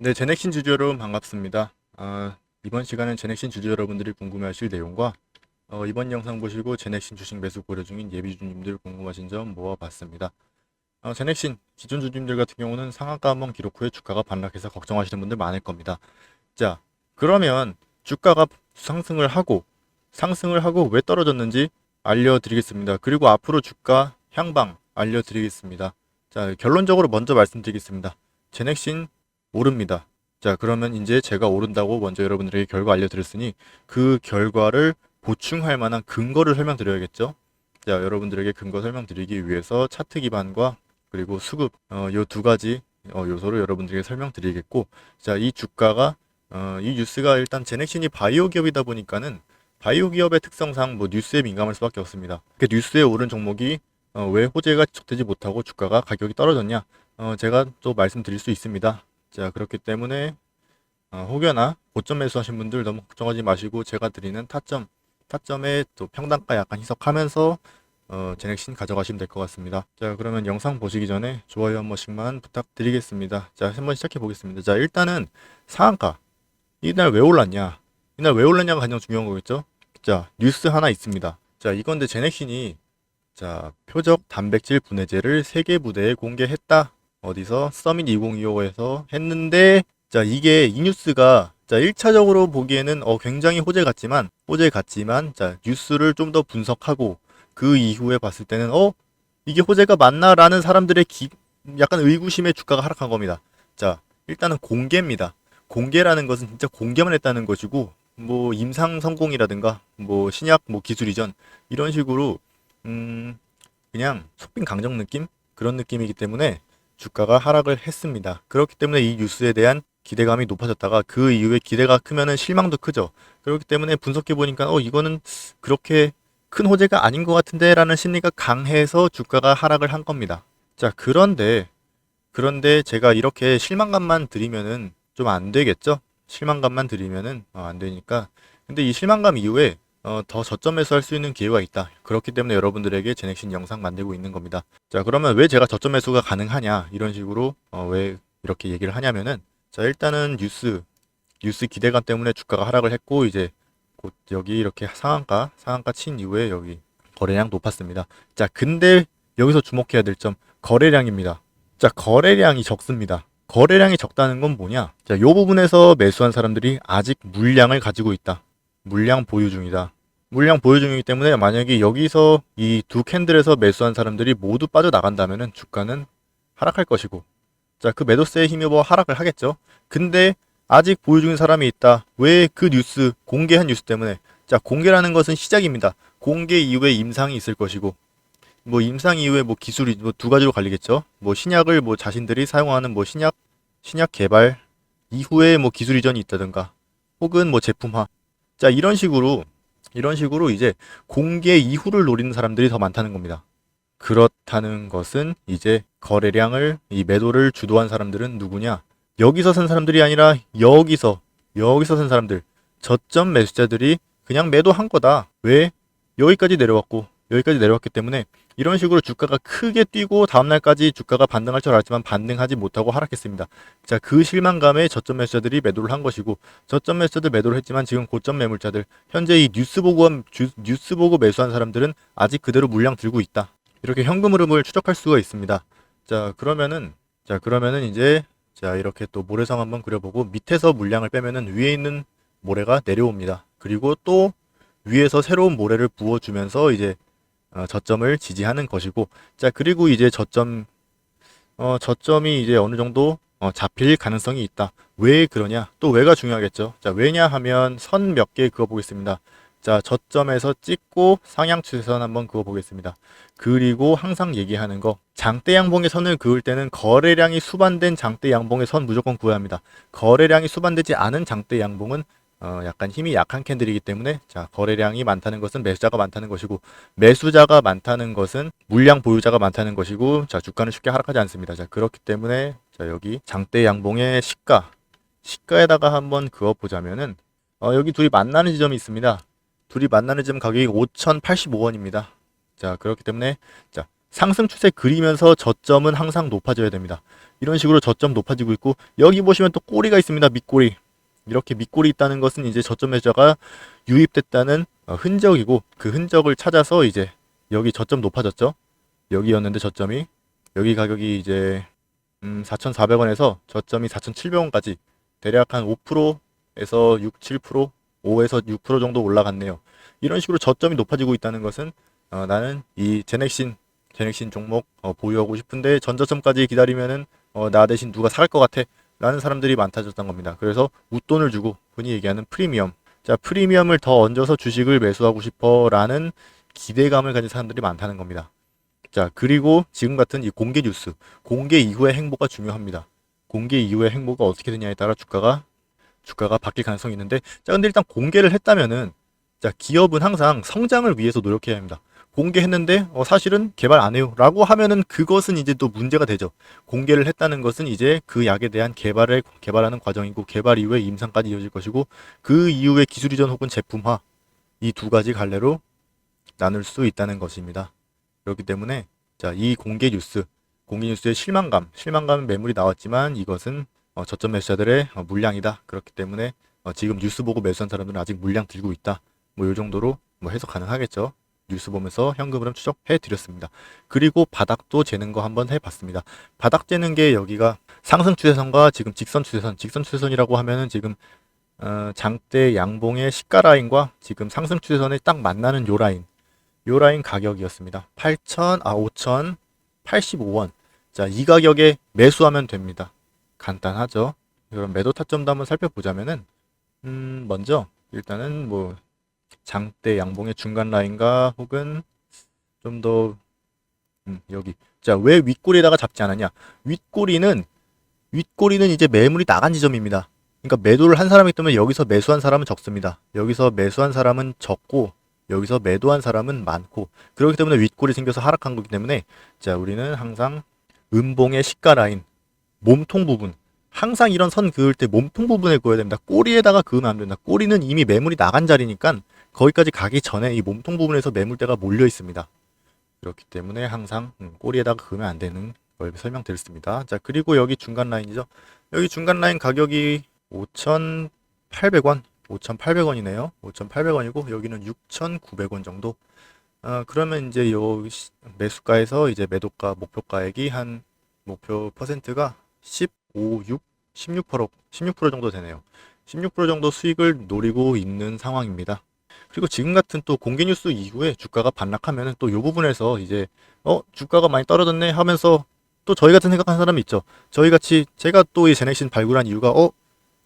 네, 제넥신 주주 여러분 반갑습니다. 아, 이번 시간은 제넥신 주주 여러분들이 궁금해하실 내용과 어, 이번 영상 보시고 제넥신 주식 매수 고려 중인 예비 주주님들 궁금하신 점 모아봤습니다. 어, 제넥신 기존 주주님들 같은 경우는 상한가 한번 기록 후에 주가가 반락해서 걱정하시는 분들 많을 겁니다. 자, 그러면 주가가 상승을 하고 상승을 하고 왜 떨어졌는지 알려드리겠습니다. 그리고 앞으로 주가 향방 알려드리겠습니다. 자, 결론적으로 먼저 말씀드리겠습니다. 제넥신 오릅니다. 자, 그러면 이제 제가 오른다고 먼저 여러분들에게 결과 알려드렸으니 그 결과를 보충할 만한 근거를 설명드려야겠죠. 자, 여러분들에게 근거 설명드리기 위해서 차트 기반과 그리고 수급 어, 요두 가지 어, 요소를 여러분들에게 설명드리겠고, 자, 이 주가가 어, 이 뉴스가 일단 제넥신이 바이오 기업이다 보니까는 바이오 기업의 특성상 뭐 뉴스에 민감할 수밖에 없습니다. 그 뉴스에 오른 종목이 어, 왜 호재가 지속되지 못하고 주가가 가격이 떨어졌냐? 어, 제가 또 말씀드릴 수 있습니다. 자, 그렇기 때문에 어, 혹여나 고점 매수하신 분들 너무 걱정하지 마시고 제가 드리는 타점, 타점에 또 평단가 약간 희석하면서 어, 제넥신 가져가시면 될 것 같습니다. 자, 그러면 영상 보시기 전에 좋아요 한 번씩만 부탁드리겠습니다. 자, 한번 시작해 보겠습니다. 자, 일단은 상한가. 이날 왜 올랐냐? 이날 왜 올랐냐가 가장 중요한 거겠죠? 자, 뉴스 하나 있습니다. 자, 이건데 제넥신이 자, 표적 단백질 분해제를 세계 무대에 공개했다. 어디서 서밋 2025에서 했는데 자 이게 이 뉴스가 자 1차적으로 보기에는 어 굉장히 호재 같지만 호재 같지만 자 뉴스를 좀 더 분석하고 그 이후에 봤을 때는 어 이게 호재가 맞나라는 사람들의 기, 약간 의구심에 주가가 하락한 겁니다. 자 일단은 공개입니다. 공개라는 것은 진짜 공개만 했다는 것이고 뭐 임상 성공이라든가 뭐 신약 뭐 기술 이전 이런 식으로 음 그냥 속빈 강정 느낌 그런 느낌이기 때문에 주가가 하락을 했습니다. 그렇기 때문에 이 뉴스에 대한 기대감이 높아졌다가 그 이후에 기대가 크면은 실망도 크죠. 그렇기 때문에 분석해 보니까 어 이거는 그렇게 큰 호재가 아닌 것 같은데라는 심리가 강해서 주가가 하락을 한 겁니다. 자 그런데 그런데 제가 이렇게 실망감만 드리면은 좀 안 되겠죠? 실망감만 드리면은 어, 안 되니까. 근데 이 실망감 이후에 어, 더 저점 매수할 수 있는 기회가 있다. 그렇기 때문에 여러분들에게 제넥신 영상 만들고 있는 겁니다. 자, 그러면 왜 제가 저점 매수가 가능하냐? 이런 식으로 어, 왜 이렇게 얘기를 하냐면은 자, 일단은 뉴스 뉴스 기대감 때문에 주가가 하락을 했고 이제 곧 여기 이렇게 상한가 상한가 친 이후에 여기 거래량 높았습니다. 자, 근데 여기서 주목해야 될 점 거래량입니다. 자, 거래량이 적습니다. 거래량이 적다는 건 뭐냐? 자, 요 부분에서 매수한 사람들이 아직 물량을 가지고 있다. 물량 보유 중이다. 물량 보유 중이기 때문에 만약에 여기서 이 두 캔들에서 매수한 사람들이 모두 빠져나간다면은 주가는 하락할 것이고 자 그 매도세에 힘입어 하락을 하겠죠. 근데 아직 보유 중인 사람이 있다. 왜 그 뉴스 공개한 뉴스 때문에 자 공개라는 것은 시작입니다. 공개 이후에 임상이 있을 것이고 뭐 임상 이후에 뭐 기술이 뭐 두 가지로 갈리겠죠. 뭐 신약을 뭐 자신들이 사용하는 뭐 신약 신약 개발 이후에 뭐 기술 이전이 있다든가 혹은 뭐 제품화 자, 이런 식으로, 이런 식으로 이제 공개 이후를 노리는 사람들이 더 많다는 겁니다. 그렇다는 것은 이제 거래량을, 이 매도를 주도한 사람들은 누구냐? 여기서 산 사람들이 아니라 여기서, 여기서 산 사람들, 저점 매수자들이 그냥 매도한 거다. 왜? 여기까지 내려왔고, 여기까지 내려왔기 때문에 이런 식으로 주가가 크게 뛰고 다음날까지 주가가 반등할 줄 알았지만 반등하지 못하고 하락했습니다. 자, 그 실망감에 저점 매수자들이 매도를 한 것이고 저점 매수자들 매도를 했지만 지금 고점 매물자들 현재 이 뉴스 보고 뉴스 보고 매수한 사람들은 아직 그대로 물량 들고 있다. 이렇게 현금 흐름을 추적할 수가 있습니다. 자, 그러면은 자, 그러면은 이제 자, 이렇게 또 모래성 한번 그려보고 밑에서 물량을 빼면은 위에 있는 모래가 내려옵니다. 그리고 또 위에서 새로운 모래를 부어주면서 이제 어, 저점을 지지하는 것이고 자 그리고 이제 저점 어, 저점이 이제 어느 정도 어, 잡힐 가능성이 있다. 왜 그러냐? 또 왜가 중요하겠죠. 자 왜냐 하면 선 몇 개 그어 보겠습니다. 자 저점에서 찍고 상향 추세선 한번 그어 보겠습니다. 그리고 항상 얘기하는 거 장대 양봉의 선을 그을 때는 거래량이 수반된 장대 양봉의 선 무조건 구해야 합니다. 거래량이 수반되지 않은 장대 양봉은 어, 약간 힘이 약한 캔들이기 때문에 자 거래량이 많다는 것은 매수자가 많다는 것이고 매수자가 많다는 것은 물량 보유자가 많다는 것이고 자 주가는 쉽게 하락하지 않습니다. 자 그렇기 때문에 자 여기 장대 양봉의 시가 시가에다가 한번 그어 보자면은 어, 여기 둘이 만나는 지점이 있습니다. 둘이 만나는 지점 가격이 5,085원입니다. 자 그렇기 때문에 자 상승 추세 그리면서 저점은 항상 높아져야 됩니다. 이런 식으로 저점 높아지고 있고 여기 보시면 또 꼬리가 있습니다. 밑꼬리. 이렇게 밑꼬리 있다는 것은 이제 저점 매수자가 유입됐다는 어, 흔적이고 그 흔적을 찾아서 이제 여기 저점 높아졌죠. 여기였는데 저점이 여기 가격이 이제 음, 4,400원에서 저점이 4,700원까지 대략 한 5%에서 6, 7%, 5에서 6% 정도 올라갔네요. 이런 식으로 저점이 높아지고 있다는 것은 어, 나는 이 제넥신 제넥신 종목 어, 보유하고 싶은데 전저점까지 기다리면은 어, 나 대신 누가 살 것 같아 라는 사람들이 많다졌던 겁니다. 그래서 웃돈을 주고 흔히 얘기하는 프리미엄 자 프리미엄을 더 얹어서 주식을 매수하고 싶어 라는 기대감을 가진 사람들이 많다는 겁니다. 자 그리고 지금 같은 이 공개 뉴스 공개 이후의 행보가 중요합니다. 공개 이후의 행보가 어떻게 되냐에 따라 주가가 주가가 바뀔 가능성이 있는데 자 근데 일단 공개를 했다면은 자 기업은 항상 성장을 위해서 노력해야 합니다. 공개했는데 어, 사실은 개발 안 해요 라고 하면은 그것은 이제 또 문제가 되죠. 공개를 했다는 것은 이제 그 약에 대한 개발을 개발하는 과정이고 개발 이후에 임상까지 이어질 것이고 그 이후에 기술 이전 혹은 제품화 이 두 가지 갈래로 나눌 수 있다는 것입니다. 그렇기 때문에 자 이 공개 뉴스 공개 뉴스의 실망감 실망감 매물이 나왔지만 이것은 어, 저점 매수자들의 어, 물량이다. 그렇기 때문에 어, 지금 뉴스 보고 매수한 사람들은 아직 물량 들고 있다. 뭐 이 정도로 뭐 해석 가능하겠죠. 뉴스 보면서 현금 흐름 추적해 드렸습니다. 그리고 바닥도 재는 거 한번 해봤습니다. 바닥 재는 게 여기가 상승 추세선과 지금 직선 추세선, 직선 추세선이라고 하면은 지금 어, 장대 양봉의 시가 라인과 지금 상승 추세선에 딱 만나는 요 라인, 요 라인 가격이었습니다. 8,000, 아 5,085원. 자, 이 가격에 매수하면 됩니다. 간단하죠. 그럼 매도 타점도 한번 살펴보자면은 음, 먼저 일단은 뭐 장대 양봉의 중간 라인과 혹은 좀더 음, 여기. 자왜 윗꼬리에다가 잡지 않았냐? 윗꼬리는 윗꼬리는 이제 매물이 나간 지점입니다. 그러니까 매도를 한 사람이 있다면 여기서 매수한 사람은 적습니다. 여기서 매수한 사람은 적고 여기서 매도한 사람은 많고. 그렇기 때문에 윗골이 생겨서 하락한 거기 때문에 자 우리는 항상 음봉의 시가 라인 몸통 부분 항상 이런 선 그을 때 몸통 부분에 그어야 됩니다 꼬리에다가 그으면 안 된다 꼬리는 이미 매물이 나간 자리니까 거기까지 가기 전에 이 몸통 부분에서 매물대가 몰려 있습니다. 그렇기 때문에 항상 음, 꼬리에다가 그으면 안 되는 걸 설명드렸습니다. 자 그리고 여기 중간 라인이죠. 여기 중간 라인 가격이 5,800원, 5,800원이네요. 5,800원이고 여기는 6,900원 정도. 어, 그러면 이제 요 매수가에서 이제 매도가 목표가액이 한 목표 퍼센트가 15, 6, 16% 16% 정도 되네요. 16% 정도 수익을 노리고 있는 상황입니다. 그리고 지금 같은 또 공개 뉴스 이후에 주가가 반락하면은 또요 부분에서 이제 어 주가가 많이 떨어졌네 하면서 또 저희 같은 생각하는 사람이 있죠. 저희 같이 제가 또 이 제넥신 발굴한 이유가 어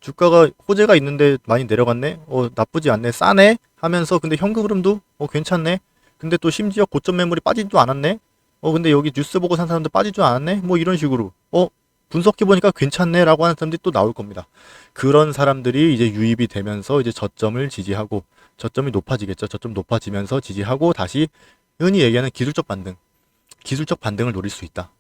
주가가 호재가 있는데 많이 내려갔네. 어 나쁘지 않네. 싸네 하면서 근데 현금 흐름도 어 괜찮네. 근데 또 심지어 고점 매물이 빠지지도 않았네. 어 근데 여기 뉴스 보고 산 사람들 빠지지도 않았네. 뭐 이런 식으로 어 분석해 보니까 괜찮네라고 하는 사람들이 또 나올 겁니다. 그런 사람들이 이제 유입이 되면서 이제 저점을 지지하고 저점이 높아지겠죠. 저점 높아지면서 지지하고 다시 흔히 얘기하는 기술적 반등, 기술적 반등을 노릴 수 있다.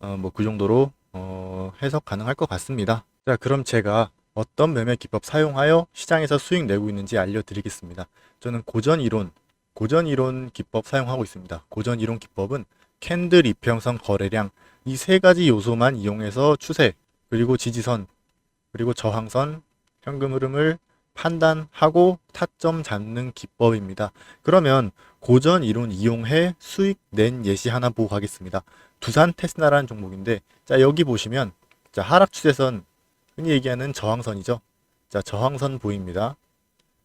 어, 뭐 그 정도로 어, 해석 가능할 것 같습니다. 자, 그럼 제가 어떤 매매 기법 사용하여 시장에서 수익 내고 있는지 알려드리겠습니다. 저는 고전 이론, 고전 이론 기법 사용하고 있습니다. 고전 이론 기법은 캔들 이평선 거래량 이 세 가지 요소만 이용해서 추세 그리고 지지선 그리고 저항선 현금 흐름을 판단하고 타점 잡는 기법입니다. 그러면 고전 이론 이용해 수익 낸 예시 하나 보고 가겠습니다. 두산 테스나라는 종목인데 자 여기 보시면 자 하락 추세선 흔히 얘기하는 저항선이죠. 자 저항선 보입니다.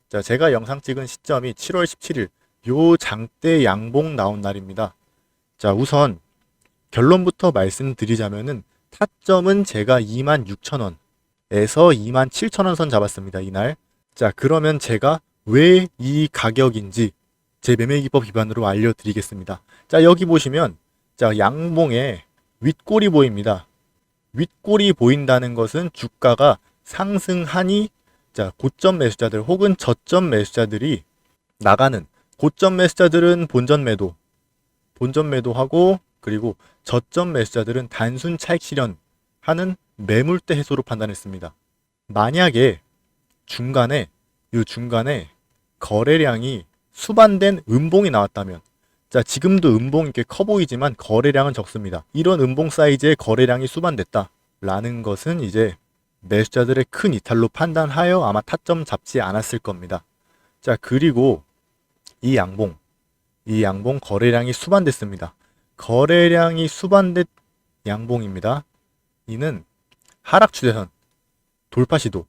자 제가 영상 찍은 시점이 7월 17일 요 장대 양봉 나온 날입니다. 자 우선 결론부터 말씀드리자면은 타점은 제가 26,000원 에서 27,000원 선 잡았습니다. 이날. 자, 그러면 제가 왜 이 가격인지 제 매매 기법 기반으로 알려드리겠습니다. 자, 여기 보시면 자, 양봉에 윗골이 보입니다. 윗골이 보인다는 것은 주가가 상승하니 자, 고점 매수자들 혹은 저점 매수자들이 나가는 고점 매수자들은 본전 매도, 본전 매도하고 그리고 저점 매수자들은 단순 차익 실현하는 매물대 해소로 판단했습니다. 만약에 중간에 이 중간에 거래량이 수반된 음봉이 나왔다면 자, 지금도 음봉 이렇게 커 보이지만 거래량은 적습니다. 이런 음봉 사이즈의 거래량이 수반됐다. 라는 것은 이제 매수자들의 큰 이탈로 판단하여 아마 타점 잡지 않았을 겁니다. 자, 그리고 이 양봉, 이 양봉 거래량이 수반됐습니다. 거래량이 수반된 양봉입니다. 이는 하락 추세선, 돌파 시도,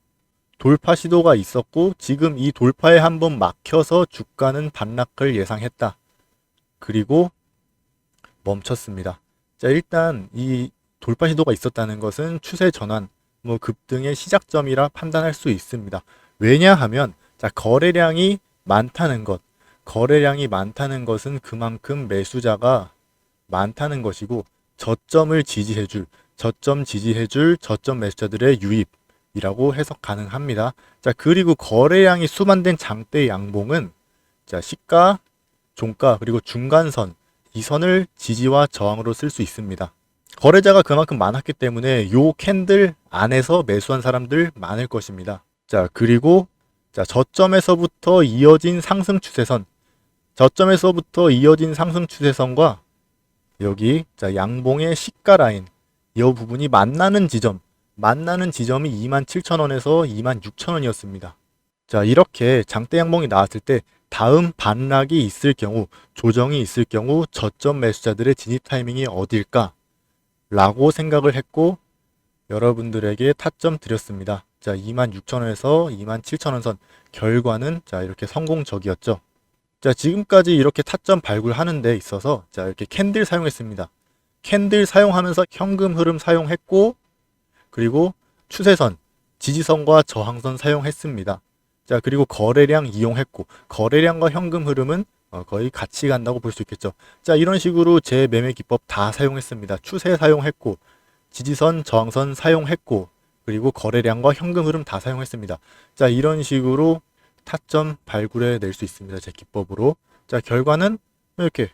돌파 시도가 있었고 지금 이 돌파에 한번 막혀서 주가는 반락을 예상했다. 그리고 멈췄습니다. 자, 일단 이 돌파 시도가 있었다는 것은 추세 전환, 뭐 급등의 시작점이라 판단할 수 있습니다. 왜냐하면 자, 거래량이 많다는 것, 거래량이 많다는 것은 그만큼 매수자가 많다는 것이고 저점을 지지해줄, 저점 지지해줄 저점 매수자들의 유입이라고 해석 가능합니다. 자, 그리고 거래량이 수반된 장대 양봉은 자, 시가, 종가, 그리고 중간선, 이 선을 지지와 저항으로 쓸 수 있습니다. 거래자가 그만큼 많았기 때문에 요 캔들 안에서 매수한 사람들 많을 것입니다. 자, 그리고 자, 저점에서부터 이어진 상승 추세선. 저점에서부터 이어진 상승 추세선과 여기 자, 양봉의 시가 라인 이 부분이 만나는 지점, 만나는 지점이 27,000원에서 26,000원이었습니다. 자, 이렇게 장대 양봉이 나왔을 때 다음 반락이 있을 경우, 조정이 있을 경우 저점 매수자들의 진입 타이밍이 어딜까? 라고 생각을 했고 여러분들에게 타점 드렸습니다. 자, 26,000원에서 27,000원 선 결과는 자, 이렇게 성공적이었죠. 자, 지금까지 이렇게 타점 발굴하는 데 있어서 자, 이렇게 캔들 사용했습니다. 캔들 사용하면서 현금 흐름 사용했고 그리고 추세선, 지지선과 저항선 사용했습니다. 자, 그리고 거래량 이용했고 거래량과 현금 흐름은 어, 거의 같이 간다고 볼 수 있겠죠. 자, 이런 식으로 제 매매 기법 다 사용했습니다. 추세 사용했고 지지선, 저항선 사용했고 그리고 거래량과 현금 흐름 다 사용했습니다. 자, 이런 식으로 타점 발굴해 낼 수 있습니다. 제 기법으로. 자, 결과는 이렇게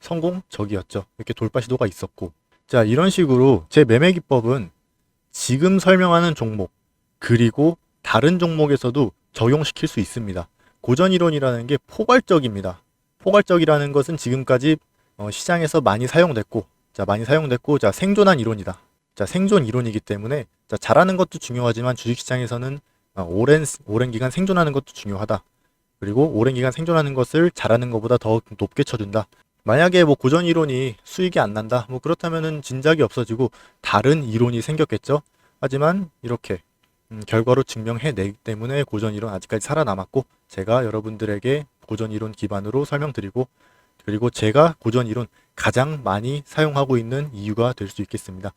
성공적이었죠. 이렇게 돌파 시도가 있었고. 자, 이런 식으로 제 매매 기법은 지금 설명하는 종목 그리고 다른 종목에서도 적용시킬 수 있습니다. 고전 이론이라는 게 포괄적입니다. 포괄적이라는 것은 지금까지 어, 시장에서 많이 사용됐고, 자, 많이 사용됐고, 자, 생존한 이론이다. 자, 생존 이론이기 때문에, 자, 잘하는 것도 중요하지만 주식시장에서는 어, 오랜, 오랜 기간 생존하는 것도 중요하다. 그리고 오랜 기간 생존하는 것을 잘하는 것보다 더 높게 쳐준다. 만약에 뭐 고전 이론이 수익이 안 난다. 뭐 그렇다면은 진작이 없어지고 다른 이론이 생겼겠죠. 하지만 이렇게 음, 결과로 증명해내기 때문에 고전 이론 아직까지 살아남았고 제가 여러분들에게 고전 이론 기반으로 설명드리고 그리고 제가 고전 이론 가장 많이 사용하고 있는 이유가 될 수 있겠습니다.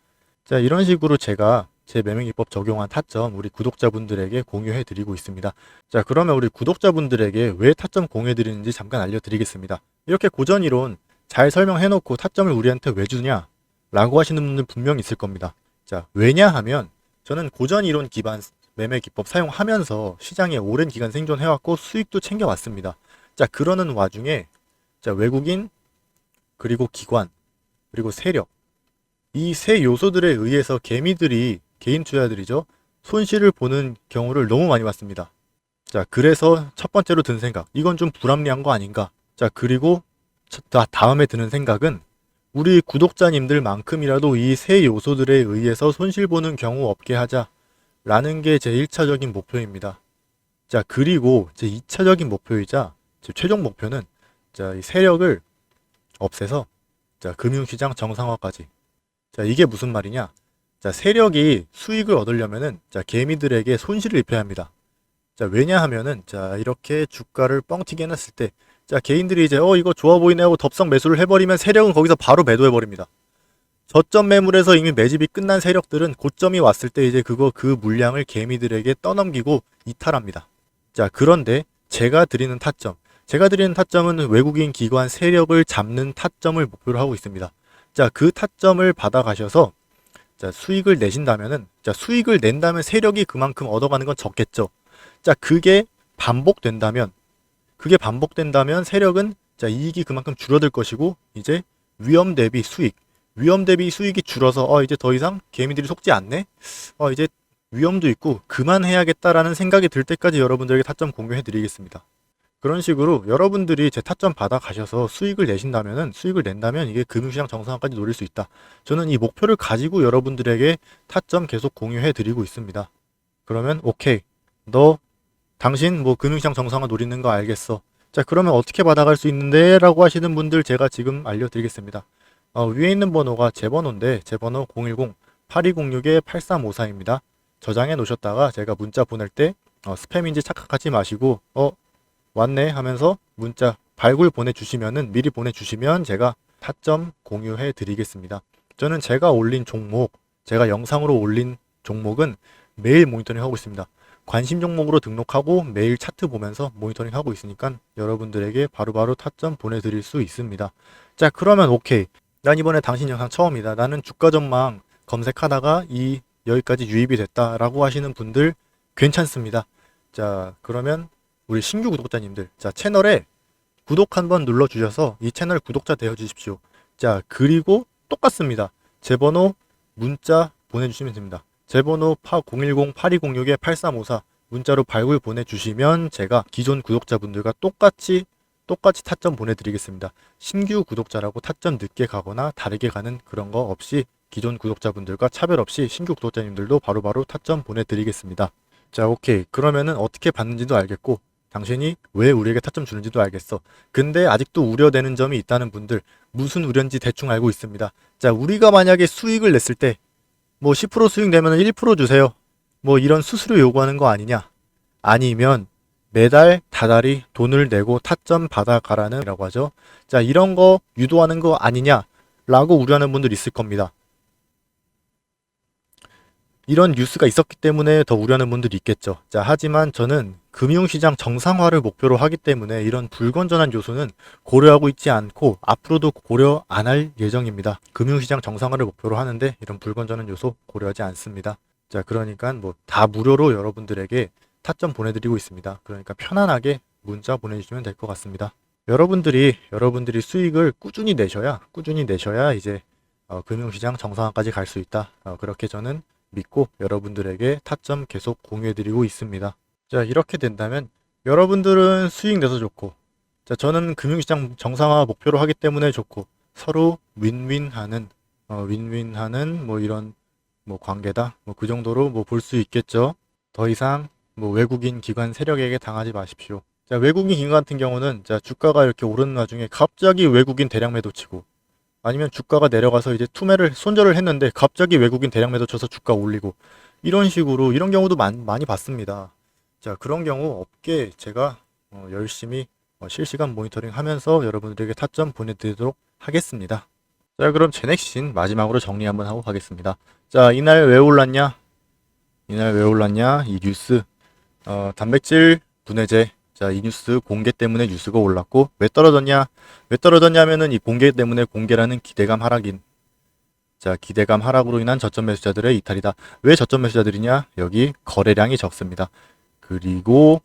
자, 이런 식으로 제가 제 매매 기법 적용한 타점 우리 구독자분들에게 공유해 드리고 있습니다. 자, 그러면 우리 구독자분들에게 왜 타점 공유해 드리는지 잠깐 알려 드리겠습니다. 이렇게 고전 이론 잘 설명해 놓고 타점을 우리한테 왜 주냐? 라고 하시는 분들 분명 있을 겁니다. 자, 왜냐 하면 저는 고전 이론 기반 매매 기법 사용하면서 시장에 오랜 기간 생존해왔고 수익도 챙겨왔습니다. 자, 그러는 와중에 자, 외국인 그리고 기관 그리고 세력 이 세 요소들에 의해서 개미들이 개인 투자들이죠. 손실을 보는 경우를 너무 많이 봤습니다. 자, 그래서 첫 번째로 든 생각. 이건 좀 불합리한 거 아닌가? 자, 그리고 다 다음에 드는 생각은 우리 구독자님들만큼이라도 이 세 요소들에 의해서 손실 보는 경우 없게 하자. 라는 게 제 1차적인 목표입니다. 자, 그리고 제 2차적인 목표이자 제 최종 목표는 자, 이 세력을 없애서 자, 금융시장 정상화까지. 자, 이게 무슨 말이냐? 자, 세력이 수익을 얻으려면은 자, 개미들에게 손실을 입혀야 합니다. 자, 왜냐하면은 자, 이렇게 주가를 뻥튀기 해놨을 때 자, 개인들이 이제 어 이거 좋아 보이네 하고 덥석 매수를 해버리면 세력은 거기서 바로 매도해 버립니다. 저점 매물에서 이미 매집이 끝난 세력들은 고점이 왔을 때 이제 그거 그 물량을 개미들에게 떠넘기고 이탈합니다. 자, 그런데 제가 드리는 타점, 제가 드리는 타점은 외국인 기관 세력을 잡는 타점을 목표로 하고 있습니다. 자, 그 타점을 받아가셔서 자, 수익을 내신다면은 자, 수익을 낸다면 세력이 그만큼 얻어가는 건 적겠죠. 자, 그게 반복된다면 그게 반복된다면 세력은 자, 이익이 그만큼 줄어들 것이고 이제 위험 대비 수익, 위험 대비 수익이 줄어서 어 이제 더 이상 개미들이 속지 않네. 어 이제 위험도 있고 그만해야겠다라는 생각이 들 때까지 여러분들에게 타점 공유해 드리겠습니다. 그런 식으로 여러분들이 제 타점 받아 가셔서 수익을 내신다면은 수익을 낸다면 이게 금융시장 정상화까지 노릴 수 있다. 저는 이 목표를 가지고 여러분들에게 타점 계속 공유해 드리고 있습니다. 그러면 오케이. 너 당신 뭐 금융시장 정상화 노리는 거 알겠어. 자, 그러면 어떻게 받아갈 수 있는데? 라고 하시는 분들 제가 지금 알려드리겠습니다. 어, 위에 있는 번호가 제 번호인데, 제 번호 010-8206-8354입니다. 저장해 놓으셨다가 제가 문자 보낼 때, 어, 스팸인지 착각하지 마시고, 어, 왔네 하면서 문자 발굴 보내주시면은, 미리 보내주시면 제가 타점 공유해 드리겠습니다. 저는 제가 올린 종목, 제가 영상으로 올린 종목은 매일 모니터링 하고 있습니다. 관심 종목으로 등록하고 매일 차트 보면서 모니터링 하고 있으니까 여러분들에게 바로바로 타점 보내드릴 수 있습니다. 자, 그러면 오케이. 난 이번에 당신 영상 처음이다. 나는 주가 전망 검색하다가 이 여기까지 유입이 됐다라고 하시는 분들 괜찮습니다. 자, 그러면 우리 신규 구독자님들, 자, 채널에 구독 한번 눌러 주셔서 이 채널 구독자 되어 주십시오. 자, 그리고 똑같습니다. 제 번호 문자 보내주시면 됩니다. 제 번호 010-8206-8354 문자로 발굴 보내주시면 제가 기존 구독자분들과 똑같이 똑같이 타점 보내드리겠습니다. 신규 구독자라고 타점 늦게 가거나 다르게 가는 그런 거 없이 기존 구독자분들과 차별 없이 신규 구독자님들도 바로바로 타점 보내드리겠습니다. 자, 오케이. 그러면은 어떻게 받는지도 알겠고, 당신이 왜 우리에게 타점 주는지도 알겠어. 근데 아직도 우려되는 점이 있다는 분들, 무슨 우려인지 대충 알고 있습니다. 자, 우리가 만약에 수익을 냈을 때, 뭐 10% 수익 내면 1% 주세요. 뭐 이런 수수료 요구하는 거 아니냐? 아니면 매달 다달이 돈을 내고 타점 받아가라는 라고 하죠. 자, 이런 거 유도하는 거 아니냐? 라고 우려하는 분들 있을 겁니다. 이런 뉴스가 있었기 때문에 더 우려하는 분들이 있겠죠. 자, 하지만 저는 금융시장 정상화를 목표로 하기 때문에 이런 불건전한 요소는 고려하고 있지 않고 앞으로도 고려 안 할 예정입니다. 금융시장 정상화를 목표로 하는데 이런 불건전한 요소 고려하지 않습니다. 자, 그러니까 뭐 다 무료로 여러분들에게 타점 보내드리고 있습니다. 그러니까 편안하게 문자 보내주시면 될 것 같습니다. 여러분들이 여러분들이 수익을 꾸준히 내셔야 꾸준히 내셔야 이제 어, 금융시장 정상화까지 갈 수 있다. 어, 그렇게 저는 믿고 여러분들에게 타점 계속 공유해드리고 있습니다. 자 이렇게 된다면 여러분들은 수익 내서 좋고 자 저는 금융시장 정상화 목표로 하기 때문에 좋고 서로 윈윈하는 어, 윈윈하는 뭐 이런 뭐 관계다 뭐 그 정도로 뭐 볼 수 있겠죠. 더 이상 뭐 외국인 기관 세력에게 당하지 마십시오. 자 외국인 기관 같은 경우는 자 주가가 이렇게 오르는 와중에 갑자기 외국인 대량 매도 치고 아니면 주가가 내려가서 이제 투매를 손절을 했는데 갑자기 외국인 대량 매도 쳐서 주가 올리고 이런 식으로 이런 경우도 많, 많이 봤습니다. 자 그런 경우 없게 제가 어, 열심히 어, 실시간 모니터링 하면서 여러분들에게 타점 보내드리도록 하겠습니다. 자 그럼 제넥신 마지막으로 정리 한번 하고 가겠습니다. 자 이날 왜 올랐냐? 이날 왜 올랐냐? 이 뉴스 어, 단백질 분해제 자, 이 뉴스 공개 때문에 뉴스가 올랐고 왜 떨어졌냐? 왜 떨어졌냐면은 이 공개 때문에 공개라는 기대감 하락인 자, 기대감 하락으로 인한 저점 매수자들의 이탈이다. 왜 저점 매수자들이냐? 여기 거래량이 적습니다. 그리고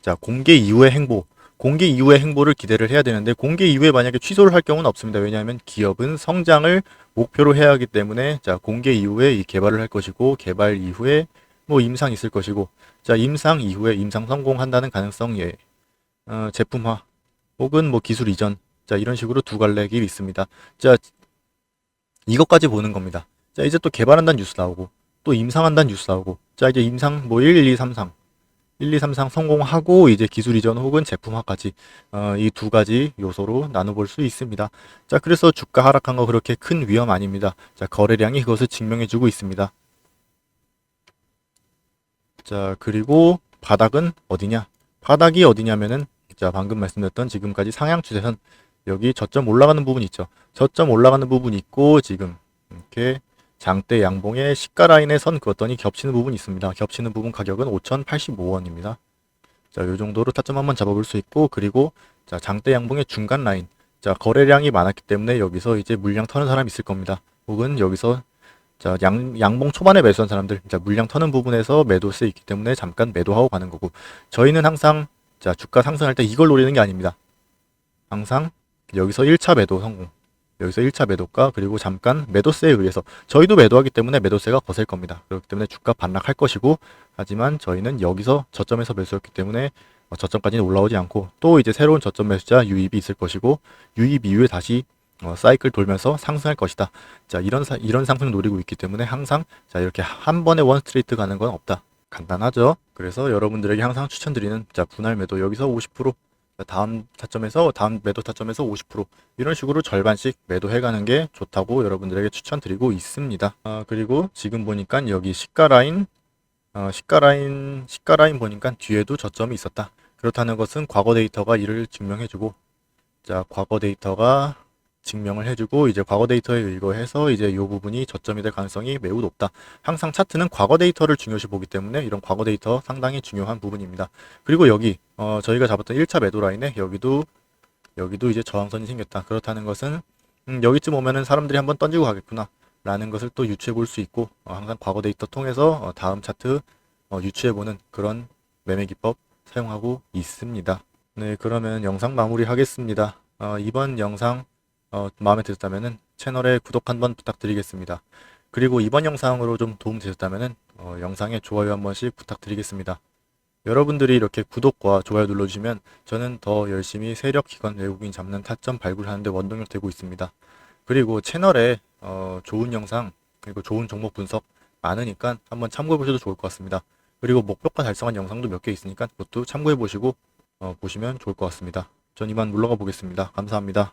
자, 공개 이후의 행보. 공개 이후의 행보를 기대를 해야 되는데 공개 이후에 만약에 취소를 할 경우는 없습니다. 왜냐하면 기업은 성장을 목표로 해야 하기 때문에 자, 공개 이후에 이 개발을 할 것이고 개발 이후에 뭐 임상 있을 것이고 자 임상 이후에 임상 성공한다는 가능성이 예. 어, 제품화 혹은 뭐 기술 이전 자 이런 식으로 두 갈래 길이 있습니다. 자 이것까지 보는 겁니다. 자 이제 또 개발한다는 뉴스 나오고 또 임상한다는 뉴스 나오고 자 이제 임상 뭐 1, 2, 3, 3 1, 2, 3, 3 성공하고 이제 기술 이전 혹은 제품화까지 어, 이 두 가지 요소로 나눠볼 수 있습니다. 자 그래서 주가 하락한 거 그렇게 큰 위험 아닙니다. 자 거래량이 그것을 증명해주고 있습니다. 자, 그리고 바닥은 어디냐? 바닥이 어디냐면은 자, 방금 말씀드렸던 지금까지 상향 추세선 여기 저점 올라가는 부분 있죠. 저점 올라가는 부분 있고 지금 이렇게 장대 양봉의 시가 라인에 선 그었더니 겹치는 부분이 있습니다. 겹치는 부분 가격은 5,085원입니다. 자, 요 정도로 타점 한번 잡아볼 수 있고 그리고 자, 장대 양봉의 중간 라인. 자, 거래량이 많았기 때문에 여기서 이제 물량 터는 사람이 있을 겁니다. 혹은 여기서 자, 양, 양봉 초반에 매수한 사람들, 자, 물량 터는 부분에서 매도세 있기 때문에 잠깐 매도하고 가는 거고, 저희는 항상, 자, 주가 상승할 때 이걸 노리는 게 아닙니다. 항상 여기서 1차 매도 성공. 여기서 1차 매도가, 그리고 잠깐 매도세에 의해서, 저희도 매도하기 때문에 매도세가 거셀 겁니다. 그렇기 때문에 주가 반락할 것이고, 하지만 저희는 여기서 저점에서 매수했기 때문에, 어, 저점까지는 올라오지 않고 또 이제 새로운 저점 매수자 유입이 있을 것이고 유입 이후에 다시 어, 사이클 돌면서 상승할 것이다. 자 이런 사, 이런 상승 노리고 있기 때문에 항상 자 이렇게 한 번에 원 스트레이트 가는 건 없다. 간단하죠. 그래서 여러분들에게 항상 추천드리는 자 분할 매도 여기서 50% 자, 다음 타점에서 다음 매도 타점에서 50% 이런 식으로 절반씩 매도해가는 게 좋다고 여러분들에게 추천드리고 있습니다. 아, 그리고 지금 보니까 여기 시가 라인 어, 시가 라인 시가 라인 보니까 뒤에도 저점이 있었다. 그렇다는 것은 과거 데이터가 이를 증명해주고 자 과거 데이터가 증명을 해주고 이제 과거 데이터에 의거해서 이제 이 부분이 저점이 될 가능성이 매우 높다. 항상 차트는 과거 데이터를 중요시 보기 때문에 이런 과거 데이터 상당히 중요한 부분입니다. 그리고 여기 어, 저희가 잡았던 1차 매도 라인에 여기도 여기도 이제 저항선이 생겼다. 그렇다는 것은 음, 여기쯤 오면은 사람들이 한번 던지고 가겠구나. 라는 것을 또 유추해 볼 수 있고 어, 항상 과거 데이터 통해서 어, 다음 차트 어, 유추해 보는 그런 매매 기법 사용하고 있습니다. 네, 그러면 영상 마무리 하겠습니다. 어, 이번 영상 어, 마음에 드셨다면은 채널에 구독 한번 부탁드리겠습니다. 그리고 이번 영상으로 좀 도움 되셨다면은 어, 영상에 좋아요 한 번씩 부탁드리겠습니다. 여러분들이 이렇게 구독과 좋아요 눌러주시면 저는 더 열심히 세력 기관 외국인 잡는 타점 발굴하는데 원동력 되고 있습니다. 그리고 채널에 어, 좋은 영상 그리고 좋은 종목 분석 많으니까 한번 참고해 보셔도 좋을 것 같습니다. 그리고 목표가 달성한 영상도 몇 개 있으니까 그것도 참고해 보시고 어, 보시면 좋을 것 같습니다. 전 이만 물러가 보겠습니다. 감사합니다.